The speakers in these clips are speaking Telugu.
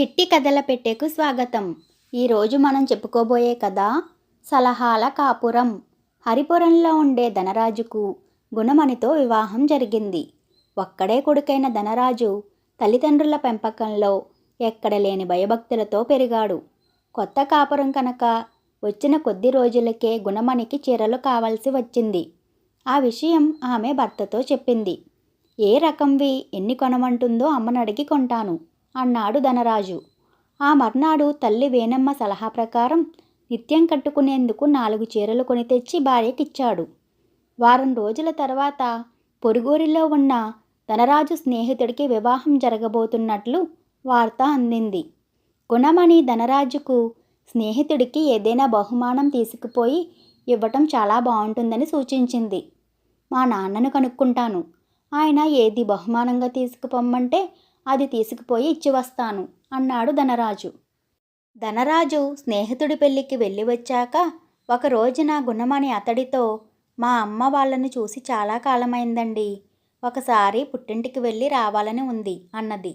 చిట్టి కథల పెట్టెకు స్వాగతం. ఈరోజు మనం చెప్పుకోబోయే కథ సలహాల కాపురం. హరిపురంలో ఉండే ధనరాజుకు గుణమణితో వివాహం జరిగింది. ఒక్కడే కొడుకైన ధనరాజు తల్లిదండ్రుల పెంపకంలో ఎక్కడ లేని భయభక్తులతో పెరిగాడు. కొత్త కాపురం కనుక వచ్చిన కొద్ది రోజులకే గుణమణికి చీరలు కావాల్సి వచ్చింది. ఆ విషయం ఆమె భర్తతో చెప్పింది. ఏ రకంవి ఎన్ని కొనమంటుందో అమ్మని అడిగి కొంటాను. అన్నాడు ధనరాజు. ఆ మర్నాడు తల్లి వేణమ్మ సలహా ప్రకారం నిత్యం కట్టుకునేందుకు నాలుగు చీరలు కొని తెచ్చి భార్యకిచ్చాడు వారం రోజుల తర్వాత పొరుగూరిలో ఉన్న ధనరాజు స్నేహితుడికి వివాహం జరగబోతున్నట్లు వార్త అందింది. గుణమణి ధనరాజుకు స్నేహితుడికి ఏదైనా బహుమానం తీసుకుపోయి ఇవ్వటం చాలా బాగుంటుందని సూచించింది. మా నాన్నను కనుక్కుంటాను. ఆయన ఏది బహుమానంగా తీసుకుపోమ్మంటే అది తీసుకుపోయి ఇచ్చి వస్తాను అన్నాడు ధనరాజు. ధనరాజు స్నేహితుడి పెళ్ళికి వెళ్ళి వచ్చాక ఒక రోజున గుణమణి అతడితో మా అమ్మ వాళ్ళని చూసి చాలా కాలమైందండి ఒకసారి పుట్టింటికి వెళ్ళి రావాలని ఉంది అన్నది.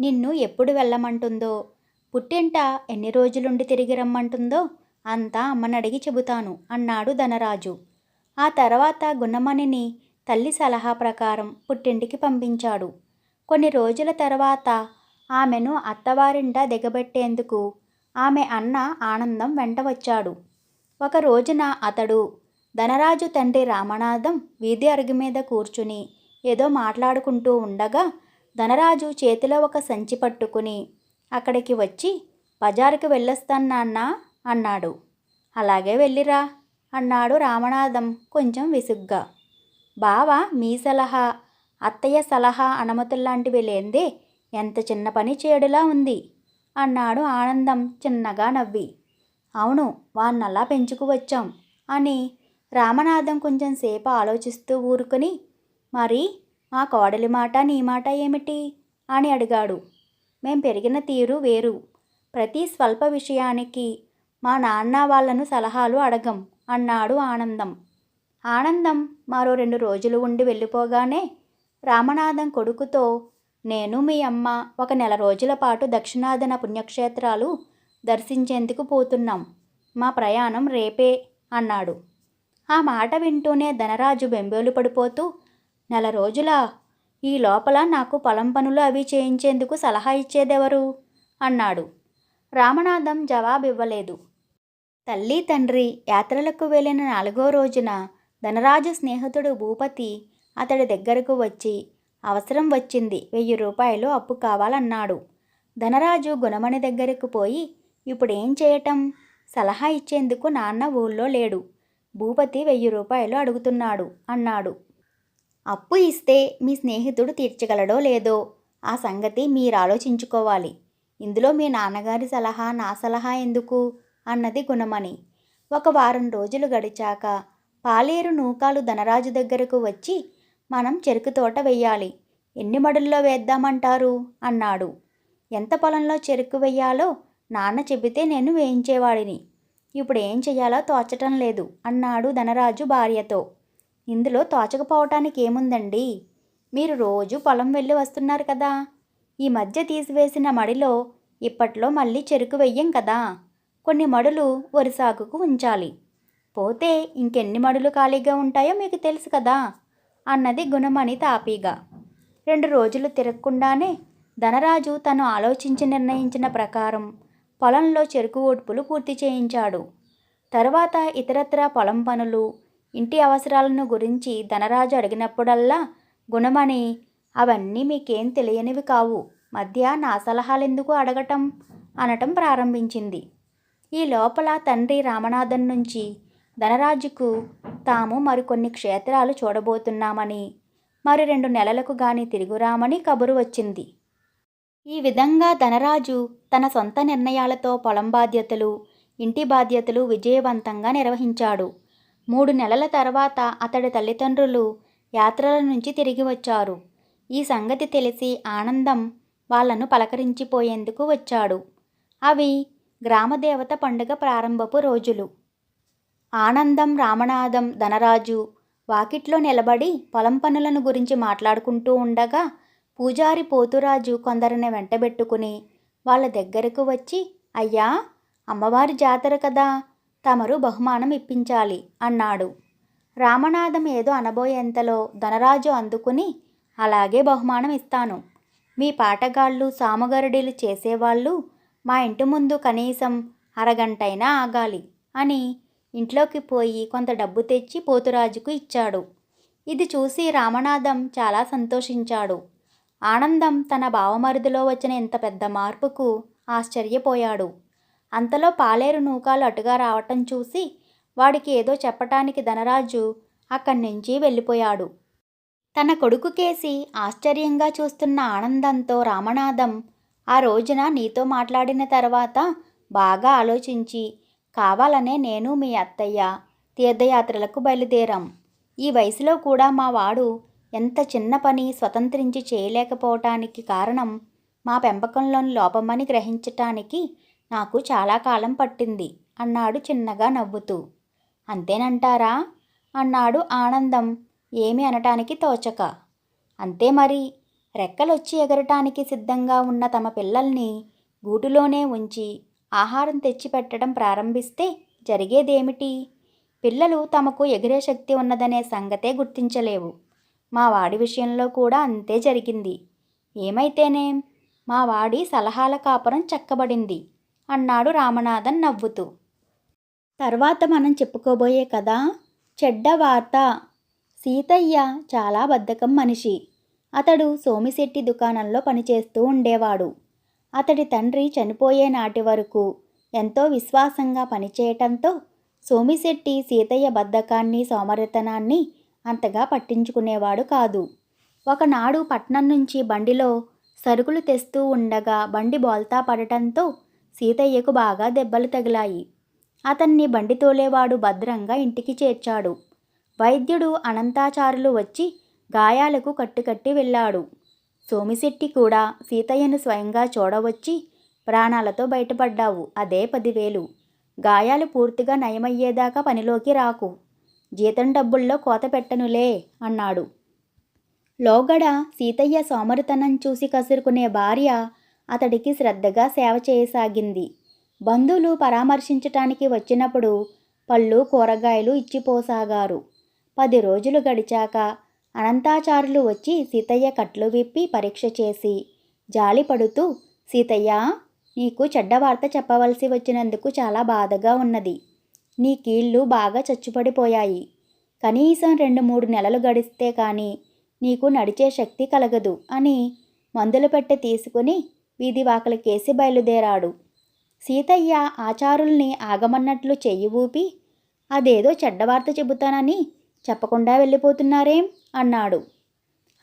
నిన్ను ఎప్పుడు వెళ్ళమంటుందో పుట్టింట ఎన్ని రోజులుండి తిరిగి రమ్మంటుందో అంతా అమ్మని అడిగి చెబుతాను అన్నాడు ధనరాజు. ఆ తర్వాత గుణమణిని తల్లి సలహా ప్రకారం పుట్టింటికి పంపించాడు. కొన్ని రోజుల తర్వాత ఆమెను అత్తవారింట దిగబెట్టేందుకు ఆమె అన్న ఆనందం వెంట వచ్చాడు. ఒక రోజున అతడు ధనరాజు తండ్రి రామనాథం వీధి అరుగు మీద కూర్చుని ఏదో మాట్లాడుకుంటూ ఉండగా ధనరాజు చేతిలో ఒక సంచి పట్టుకుని అక్కడికి వచ్చి బజారుకి వెళ్ళొస్తాను నాన్న అన్నాడు. అలాగే వెళ్ళిరా అన్నాడు రామనాథం కొంచెం విసుగ్గా. బావ మీ సలహా అత్తయ్య సలహా అనుమతుల్లాంటివి లేందే ఎంత చిన్న పని చేయడులా ఉంది? అన్నాడు ఆనందం చిన్నగా నవ్వి. అవును వాన్నలా పెంచుకువచ్చాం అని రామనాథం కొంచెం సేపు ఆలోచిస్తూ ఊరుకుని మరి మా కోడలి మాట నీ మాట ఏమిటి? అని అడిగాడు. మేం పెరిగిన తీరు వేరు. ప్రతి స్వల్ప విషయానికి మా నాన్న వాళ్ళను సలహాలు అడగం అన్నాడు ఆనందం. ఆనందం మరో రెండు రోజులు ఉండి వెళ్ళిపోగానే రామనాథం కొడుకుతో నేను మీ అమ్మ ఒక నెల రోజుల పాటు దక్షిణాదన పుణ్యక్షేత్రాలు దర్శించేందుకు పోతున్నాం. మా ప్రయాణం రేపే అన్నాడు. ఆ మాట వింటూనే ధనరాజు బెంబేలు పడిపోతూ నెల రోజుల? ఈ లోపల నాకు పొలం పనులు అవి చేయించేందుకు సలహా ఇచ్చేదెవరు? అన్నాడు. రామనాథం జవాబివ్వలేదు. తల్లి తండ్రి యాత్రలకు వెళ్ళిన నాలుగో రోజున ధనరాజు స్నేహితుడు భూపతి అతడి దగ్గరకు వచ్చి అవసరం వచ్చింది వెయ్యి రూపాయలు అప్పు కావాలన్నాడు. ధనరాజు గుణమణి దగ్గరకు పోయి ఇప్పుడేం చేయటం? సలహా ఇచ్చేందుకు నాన్న ఊళ్ళో లేడు. భూపతి వెయ్యి రూపాయలు అడుగుతున్నాడు అన్నాడు. అప్పు ఇస్తే మీ స్నేహితుడు తీర్చగలడో లేదో? ఆ సంగతి మీరు ఆలోచించుకోవాలి. ఇందులో మీ నాన్నగారి సలహా నా సలహా ఎందుకు అన్నది గుణమణి. ఒక వారం రోజులు గడిచాక పాలేరు నూకాలు ధనరాజు దగ్గరకు వచ్చి మనం చెరుకు తోట వెయ్యాలి. ఎన్ని మడుల్లో వేద్దామంటారు? అన్నాడు. ఎంత పొలంలో చెరుకు వెయ్యాలో నాన్న చెబితే నేను వేయించేవాడిని. ఇప్పుడు ఏం చెయ్యాలో తోచటం లేదు అన్నాడు ధనరాజు భార్యతో. ఇందులో తోచకపోవటానికి ఏముందండి? మీరు రోజు పొలం వెళ్ళి వస్తున్నారు కదా. ఈ మధ్య తీసివేసిన మడిలో ఇప్పట్లో మళ్ళీ చెరుకు వెయ్యం కదా. కొన్ని మడులు వరి సాగుకు ఉంచాలి. పోతే ఇంకెన్ని మడులు ఖాళీగా ఉంటాయో మీకు తెలుసు కదా. అన్నది గుణమణి తాపీగా రెండు రోజులు తిరగకుండానే ధనరాజు తను ఆలోచించి నిర్ణయించిన ప్రకారం పొలంలో చెరుకు ఓడ్పులు పూర్తి చేయించాడు. తర్వాత ఇతరత్రా పొలం పనులు ఇంటి అవసరాలను గురించి ధనరాజు అడిగినప్పుడల్లా గుణమణి అవన్నీ మీకేం తెలియనివి కావు. మధ్య నా సలహాలెందుకు అడగటం? అనటం ప్రారంభించింది. ఈ లోపల తండ్రి రామనాథన్ నుంచి ధనరాజుకు తాము మరికొన్ని క్షేత్రాలు చూడబోతున్నామని మరి రెండు నెలలకు గాని తిరుగురామని కబురు వచ్చింది. ఈ విధంగా ధనరాజు తన సొంత నిర్ణయాలతో పొలం బాధ్యతలు ఇంటి బాధ్యతలు విజయవంతంగా నిర్వహించాడు. మూడు నెలల తర్వాత అతడి తల్లిదండ్రులు యాత్రల నుంచి తిరిగి వచ్చారు. ఈ సంగతి తెలిసి ఆనందం వాళ్ళను పలకరించిపోయేందుకు వచ్చాడు. అవి గ్రామదేవత పండుగ ప్రారంభపు రోజులు. ఆనందం రామనాథం ధనరాజు వాకిట్లో నిలబడి పొలం పనులను గురించి మాట్లాడుకుంటూ ఉండగా పూజారి పోతురాజు కొందరిని వెంటబెట్టుకుని వాళ్ళ దగ్గరకు వచ్చి అయ్యా అమ్మవారి జాతర కదా తమరు బహుమానం ఇప్పించాలి అన్నాడు. రామనాథం ఏదో అనబోయేంతలో ధనరాజు అందుకుని అలాగే బహుమానం ఇస్తాను. మీ పాటగాళ్ళు సాముగరుడీలు చేసేవాళ్ళు మా ఇంటి ముందు కనీసం అరగంటైనా ఆగాలి అని ఇంట్లోకి పోయి కొంత డబ్బు తెచ్చి పోతురాజుకు ఇచ్చాడు. ఇది చూసి రామనాథం చాలా సంతోషించాడు. ఆనందం తన బావమరిదిలో వచ్చిన ఇంత పెద్ద మార్పుకు ఆశ్చర్యపోయాడు. అంతలో పాలేరు నూకాలు అటుగా రావటం చూసి వాడికి ఏదో చెప్పటానికి ధనరాజు అక్కడి నుంచి వెళ్ళిపోయాడు. తన కొడుకు కేసి ఆశ్చర్యంగా చూస్తున్న ఆనందంతో రామనాథం ఆ రోజున నీతో మాట్లాడిన తర్వాత బాగా ఆలోచించి కావాలనే నేను మీ అత్తయ్య తీర్థయాత్రలకు బయలుదేరాం. ఈ వయసులో కూడా మా వాడు ఎంత చిన్న పని స్వతంత్రించి చేయలేకపోవటానికి కారణం మా పెంపకంలోని లోపమని గ్రహించటానికి నాకు చాలా కాలం పట్టింది అన్నాడు చిన్నగా నవ్వుతూ. అంతేనంటారా? అన్నాడు ఆనందం ఏమి అనటానికి తోచక. అంతే మరి. రెక్కలొచ్చి ఎగరటానికి సిద్ధంగా ఉన్న తమ పిల్లల్ని గూటులోనే ఉంచి ఆహారం తెచ్చిపెట్టడం ప్రారంభిస్తే జరిగేదేమిటి? పిల్లలు తమకు ఎగిరే శక్తి ఉన్నదనే సంగతే గుర్తించలేవు. మా వాడి విషయంలో కూడా అంతే జరిగింది. ఏమైతేనేం? మా వాడి సలహాల కాపురం చక్కబడింది. అన్నాడు రామనాథన్ నవ్వుతూ. తర్వాత మనం చెప్పుకోబోయే కదా చెడ్డ వార్త. సీతయ్య చాలా బద్ధకం మనిషి. అతడు సోమిశెట్టి దుకాణంలో పనిచేస్తూ ఉండేవాడు. అతడి తండ్రి చనిపోయే నాటి వరకు ఎంతో విశ్వాసంగా పనిచేయటంతో సోమిశెట్టి సీతయ్య బద్ధకాన్ని సోమరితనాన్ని అంతగా పట్టించుకునేవాడు కాదు. ఒకనాడు పట్నం నుంచి బండిలో సరుకులు తెస్తూ ఉండగా బండి బోల్తా పడటంతో సీతయ్యకు బాగా దెబ్బలు తగిలాయి. అతన్ని బండి తోలేవాడు భద్రంగా ఇంటికి చేర్చాడు. వైద్యుడు అనంతాచారులు వచ్చి గాయాలకు కట్టుకట్టి వెళ్ళాడు. సోమిశెట్టి కూడా సీతయ్యను స్వయంగా చూడవచ్చి ప్రాణాలతో బయటపడ్డావు. అదే పదివేలు. గాయాలు పూర్తిగా నయమయ్యేదాకా పనిలోకి రాకు. జీతం డబ్బుల్లో కోత పెట్టనులే అన్నాడు. లోగడ సీతయ్య సోమరితనం చూసి కసురుకునే భార్య అతడికి శ్రద్ధగా సేవ చేయసాగింది. బంధువులు పరామర్శించటానికి వచ్చినప్పుడు పళ్ళు కూరగాయలు ఇచ్చిపోసాగారు. పది రోజులు గడిచాక అనంతాచారులు వచ్చి సీతయ్య కట్లు విప్పి పరీక్ష చేసి జాలి పడుతూ సీతయ్య నీకు చెడ్డ వార్త చెప్పవలసి వచ్చినందుకు చాలా బాధగా ఉన్నది. నీ కీళ్ళు బాగా చచ్చుపడిపోయాయి. కనీసం రెండు మూడు నెలలు గడిస్తే కానీ నీకు నడిచే శక్తి కలగదు అని మందులు పెట్టి తీసుకుని వీధి వాకలికేసి బయలుదేరాడు. సీతయ్య ఆచారుల్ని ఆగమన్నట్లు చెయ్యి ఊపి అదేదో చెడ్డవార్త చెబుతానని చెప్పకుండా వెళ్ళిపోతున్నారేం? అన్నాడు.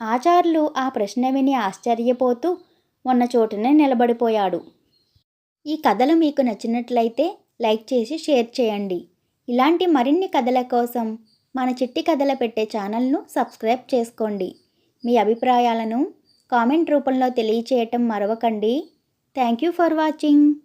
ఆచార్యులు ఆ ప్రశ్న విని ఆశ్చర్యపోతూ ఉన్న చోటనే నిలబడిపోయాడు. ఈ కథలు మీకు నచ్చినట్లయితే లైక్ చేసి షేర్ చేయండి. ఇలాంటి మరిన్ని కథల కోసం మన చిట్టి కథల పెట్టే ఛానల్ను సబ్స్క్రైబ్ చేసుకోండి. మీ అభిప్రాయాలను కామెంట్ రూపంలో తెలియచేయటం మరవకండి. Thank you for watching.